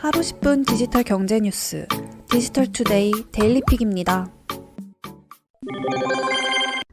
하루 10분 디지털 경제 뉴스 디지털 투데이 데일리픽입니다.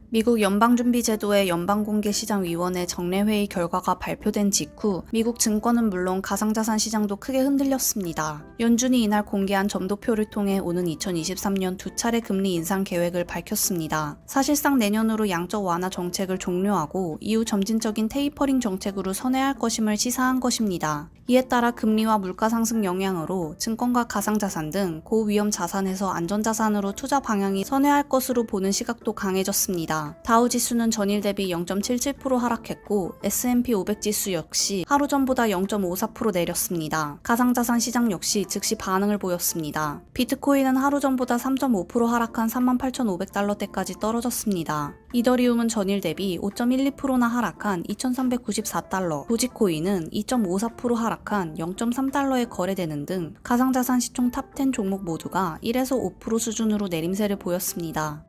미국 연방준비제도의 연방공개시장위원회 정례회의 결과가 발표된 직후 미국 증권은 물론 가상자산 시장도 크게 흔들렸습니다. 연준이 이날 공개한 점도표를 통해 오는 2023년 두 차례 금리 인상 계획을 밝혔습니다. 사실상 내년으로 양적 완화 정책을 종료하고 이후 점진적인 테이퍼링 정책으로 선회할 것임을 시사한 것입니다. 이에 따라 금리와 물가 상승 영향으로 증권과 가상자산 등 고위험 자산에서 안전자산으로 투자 방향이 선회할 것으로 보는 시각도 강해졌습니다. 다우 지수는 전일 대비 0.77% 하락했고 S&P 500 지수 역시 하루 전보다 0.54% 내렸습니다. 가상자산 시장 역시 즉시 반응을 보였습니다. 비트코인은 하루 전보다 3.5% 하락한 38,500달러대까지 떨어졌습니다. 이더리움은 전일 대비 5.12%나 하락한 2,394달러, 도지코인은 2.54% 하락한 0.3달러에 거래되는 등 가상자산 시총 탑10 종목 모두가 1에서 5% 수준으로 내림세를 보였습니다.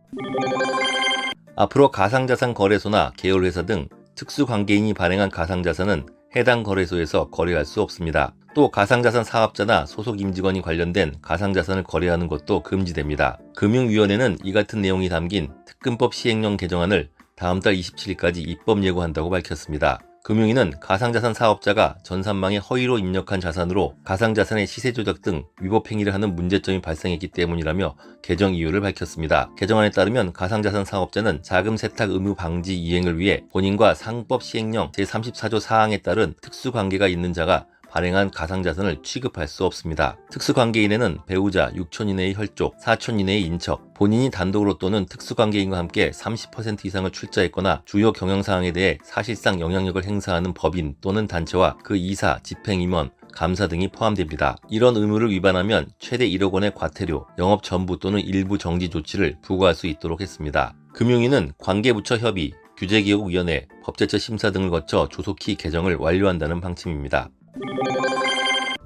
앞으로 가상자산 거래소나 계열회사 등 특수관계인이 발행한 가상자산은 해당 거래소에서 거래할 수 없습니다. 또 가상자산 사업자나 소속 임직원이 관련된 가상자산을 거래하는 것도 금지됩니다. 금융위원회는 이 같은 내용이 담긴 특근법 시행령 개정안을 다음 달 27일까지 입법 예고한다고 밝혔습니다. 금융위는 가상자산 사업자가 전산망에 허위로 입력한 자산으로 가상자산의 시세 조작 등 위법 행위를 하는 문제점이 발생했기 때문이라며 개정 이유를 밝혔습니다. 개정안에 따르면 가상자산 사업자는 자금 세탁 의무 방지 이행을 위해 본인과 상법 시행령 제34조 사항에 따른 특수 관계가 있는 자가 발행한 가상자산을 취급할 수 없습니다. 특수관계인에는 배우자 6천 이내의 혈족, 4천 이내의 인척, 본인이 단독으로 또는 특수관계인과 함께 30% 이상을 출자했거나 주요 경영사항에 대해 사실상 영향력을 행사하는 법인 또는 단체와 그 이사, 집행임원, 감사 등이 포함됩니다. 이런 의무를 위반하면 최대 1억 원의 과태료, 영업 전부 또는 일부 정지 조치를 부과할 수 있도록 했습니다. 금융위는 관계부처 협의, 규제기획위원회, 법제처 심사 등을 거쳐 조속히 개정을 완료한다는 방침입니다. Thank you.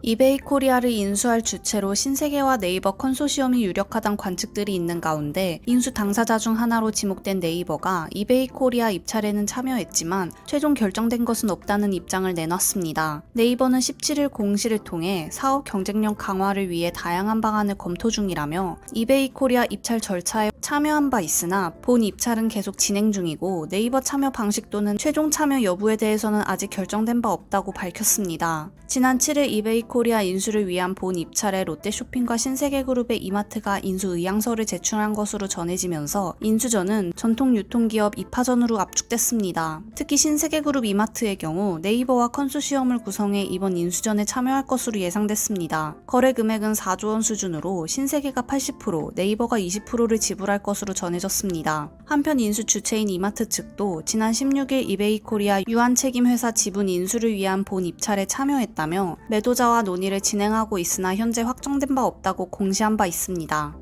이베이 코리아를 인수할 주체로 신세계와 네이버 컨소시엄이 유력하단 관측들이 있는 가운데 인수 당사자 중 하나로 지목된 네이버가 이베이 코리아 입찰에는 참여했지만 최종 결정된 것은 없다는 입장을 내놨습니다. 네이버는 17일 공시를 통해 사업 경쟁력 강화를 위해 다양한 방안을 검토 중이라며 이베이 코리아 입찰 절차에 참여한 바 있으나 본 입찰은 계속 진행 중이고 네이버 참여 방식 또는 최종 참여 여부에 대해서는 아직 결정된 바 없다고 밝혔습니다. 지난 7일 이베이 코리아 인수를 위한 본 입찰에 롯데쇼핑과 신세계그룹의 이마트가 인수 의향서를 제출한 것으로 전해지면서 인수전은 전통 유통기업 2파전으로 압축됐습니다. 특히 신세계그룹 이마트의 경우 네이버와 컨소시엄을 구성해 이번 인수전에 참여할 것으로 예상됐습니다. 거래 금액은 4조 원 수준으로 신세계가 80%, 네이버가 20%를 지불할 것으로 전해졌습니다. 한편 인수 주체인 이마트 측도 지난 16일 이베이 코리아 유한 책임 회사 지분 인수를 위한 본 입찰에 참여했다며 매도자와 논의를 진행하고 있으나 현재 확정된 바 없다고 공시한 바 있습니다.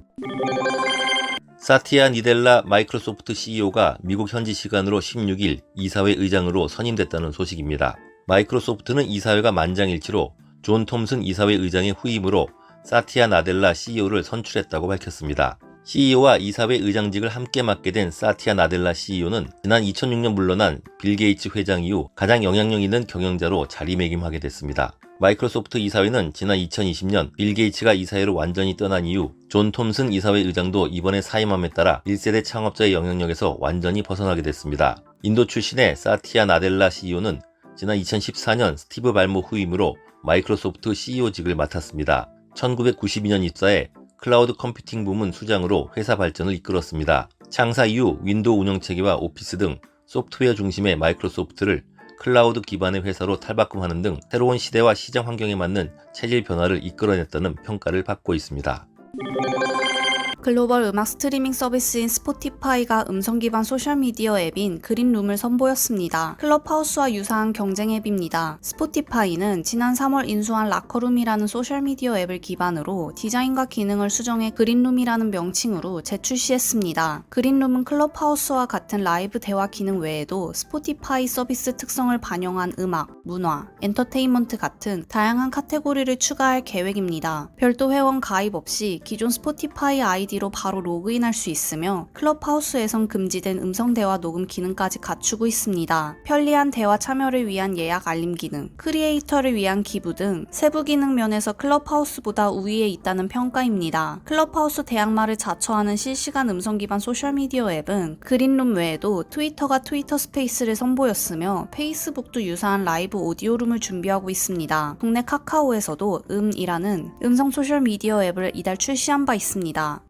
사티아 니델라 마이크로소프트 CEO가 미국 현지 시간으로 16일 이사회 의장으로 선임됐다는 소식입니다. 마이크로소프트는 이사회가 만장일치로 존 톰슨 이사회 의장의 후임으로 사티아 나델라 CEO를 선출했다고 밝혔습니다. CEO와 이사회 의장직을 함께 맡게 된 사티아 나델라 CEO는 지난 2006년 물러난 빌 게이츠 회장 이후 가장 영향력 있는 경영자로 자리매김하게 됐습니다. 마이크로소프트 이사회는 지난 2020년 빌 게이츠가 이사회로 완전히 떠난 이후 존 톰슨 이사회 의장도 이번에 사임함에 따라 1세대 창업자의 영향력에서 완전히 벗어나게 됐습니다. 인도 출신의 사티아 나델라 CEO는 지난 2014년 스티브 발모 후임으로 마이크로소프트 CEO직을 맡았습니다. 1992년 입사해 클라우드 컴퓨팅 부문 수장으로 회사 발전을 이끌었습니다. 창사 이후 윈도우 운영체계와 오피스 등 소프트웨어 중심의 마이크로소프트를 클라우드 기반의 회사로 탈바꿈하는 등 새로운 시대와 시장 환경에 맞는 체질 변화를 이끌어냈다는 평가를 받고 있습니다. 글로벌 음악 스트리밍 서비스인 스포티파이가 음성 기반 소셜미디어 앱인 그린룸을 선보였습니다. 클럽하우스와 유사한 경쟁 앱입니다. 스포티파이는 지난 3월 인수한 라커룸이라는 소셜미디어 앱을 기반으로 디자인과 기능을 수정해 그린룸이라는 명칭으로 재출시했습니다. 그린룸은 클럽하우스와 같은 라이브 대화 기능 외에도 스포티파이 서비스 특성을 반영한 음악, 문화, 엔터테인먼트 같은 다양한 카테고리를 추가할 계획입니다. 별도 회원 가입 없이 기존 스포티파이 아이디 아이디로 바로 로그인할 수 있으며 클럽하우스에선 금지된 음성 대화 녹음 기능까지 갖추고 있습니다. 편리한 대화 참여를 위한 예약 알림 기능, 크리에이터를 위한 기부 등 세부 기능 면에서 클럽하우스보다 우위에 있다는 평가입니다. 클럽하우스 대항마를 자처하는 실시간 음성 기반 소셜미디어 앱은 그린룸 외에도 트위터가 트위터 스페이스를 선보였으며 페이스북도 유사한 라이브 오디오룸을 준비하고 있습니다. 국내 카카오에서도 음이라는 음성 소셜미디어 앱을 이달 출시한 바 있습니다.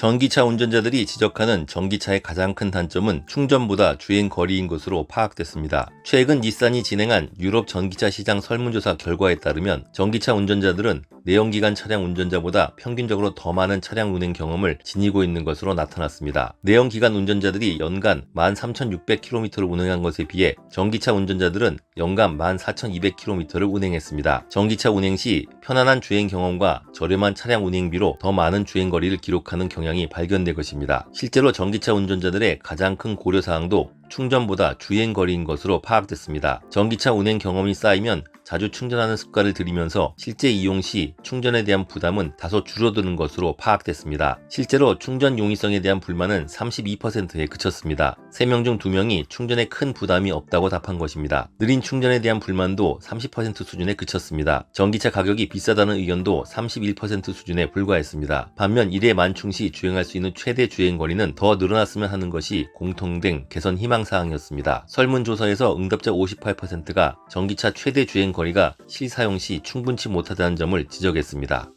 전기차 운전자들이 지적하는 전기차의 가장 큰 단점은 충전보다 주행 거리인 것으로 파악됐습니다. 최근 닛산이 진행한 유럽 전기차 시장 설문조사 결과에 따르면 전기차 운전자들은 내연기관 차량 운전자보다 평균적으로 더 많은 차량 운행 경험을 지니고 있는 것으로 나타났습니다. 내연기관 운전자들이 연간 13,600km를 운행한 것에 비해 전기차 운전자들은 연간 14,200km를 운행했습니다. 전기차 운행 시 편안한 주행 경험과 저렴한 차량 운행비로 더 많은 주행 거리를 기록하는 경향이 발견된 것입니다. 실제로 전기차 운전자들의 가장 큰 고려사항도 충전보다 주행 거리인 것으로 파악됐습니다. 전기차 운행 경험이 쌓이면 자주 충전하는 습관을 들이면서 실제 이용 시 충전에 대한 부담은 다소 줄어드는 것으로 파악됐습니다. 실제로 충전 용이성에 대한 불만은 32%에 그쳤습니다. 3명 중 2명이 충전에 큰 부담이 없다고 답한 것입니다. 느린 충전에 대한 불만도 30% 수준에 그쳤습니다. 전기차 가격이 비싸다는 의견도 31% 수준에 불과했습니다. 반면 1회 만충 시 주행할 수 있는 최대 주행 거리는 더 늘어났으면 하는 것이 공통된 개선 희망 사항이었습니다. 설문조사에서 응답자 58%가 전기차 최대 주행 거리 가 실사용 시 충분치 못하다는 점을 지적했습니다.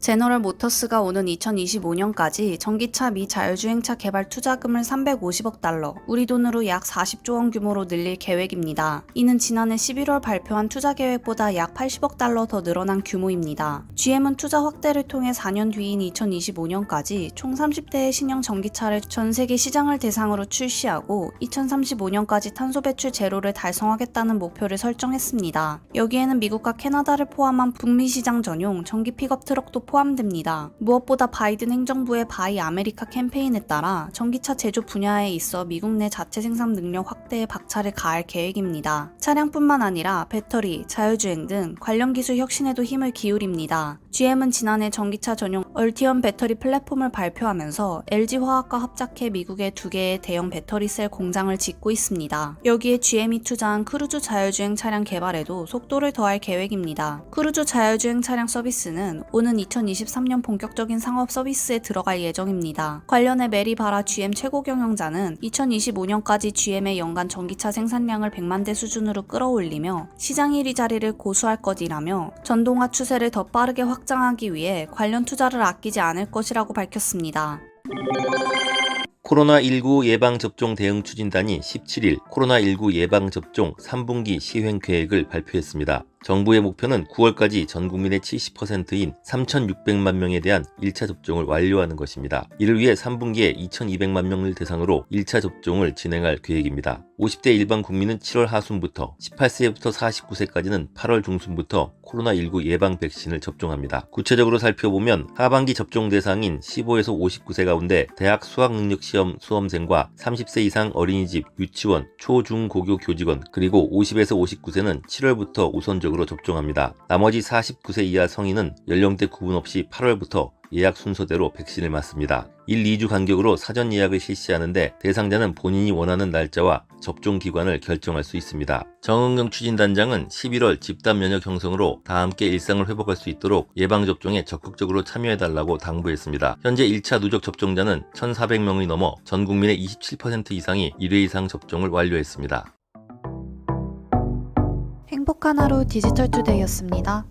제너럴 모터스가 오는 2025년까지 전기차 미 자율주행차 개발 투자금을 350억 달러, 우리 돈으로 약 40조 원 규모로 늘릴 계획입니다. 이는 지난해 11월 발표한 투자 계획보다 약 80억 달러 더 늘어난 규모입니다. GM은 투자 확대를 통해 4년 뒤인 2025년까지 총 30대의 신형 전기차를 전 세계 시장을 대상으로 출시하고 2035년까지 탄소 배출 제로를 달성하겠다는 목표를 설정했습니다. 여기에는 미국과 캐나다를 포함한 북미 시장 전용 전기 픽업 트럭도 포함됩니다. 무엇보다 바이든 행정부의 바이 아메리카 캠페인에 따라 전기차 제조 분야에 있어 미국 내 자체 생산 능력 확대에 박차를 가할 계획입니다. 차량뿐만 아니라 배터리, 자율주행 등 관련 기술 혁신에도 힘을 기울입니다. GM은 지난해 전기차 전용 얼티엄 배터리 플랫폼을 발표하면서 LG화학과 합작해 미국에 두 개의 대형 배터리 셀 공장을 짓고 있습니다. 여기에 GM이 투자한 크루즈 자율주행 차량 개발에도 속도를 더할 계획입니다. 크루즈 자율주행 차량 서비스는 오는 2023년 본격적인 상업 서비스에 들어갈 예정입니다. 관련해 메리 바라 GM 최고 경영자는 2025년까지 GM의 연간 전기차 생산량을 100만 대 수준으로 끌어올리며 시장 1위 자리를 고수할 것이라며 전동화 추세를 더 빠르게 확장하기 위해 관련 투자를 아끼지 않을 것이라고 밝혔습니다. 코로나19 예방접종 대응 추진단이 17일 코로나19 예방접종 3분기 시행 계획을 발표했습니다. 정부의 목표는 9월까지 전 국민의 70%인 3,600만 명에 대한 1차 접종을 완료하는 것입니다. 이를 위해 3분기에 2,200만 명을 대상으로 1차 접종을 진행할 계획입니다. 50대 일반 국민은 7월 하순부터 18세부터 49세까지는 8월 중순부터 코로나19 예방 백신을 접종합니다. 구체적으로 살펴보면 하반기 접종 대상인 15에서 59세 가운데 대학 수학 능력 시험 수험생과 30세 이상 어린이집, 유치원, 초, 중, 고교 교직원, 그리고 50에서 59세는 7월부터 우선적으로 접종합니다. 나머지 49세 이하 성인은 연령대 구분 없이 8월부터 예약 순서대로 백신을 맞습니다. 1, 2주 간격으로 사전 예약을 실시하는데 대상자는 본인이 원하는 날짜와 접종 기관을 결정할 수 있습니다. 정은경 추진단장은 11월 집단 면역 형성으로 다 함께 일상을 회복할 수 있도록 예방접종에 적극적으로 참여해달라고 당부했습니다. 현재 1차 누적 접종자는 1,400명이 넘어 전 국민의 27% 이상이 1회 이상 접종을 완료했습니다. 행복한 하루 디지털 투데이였습니다.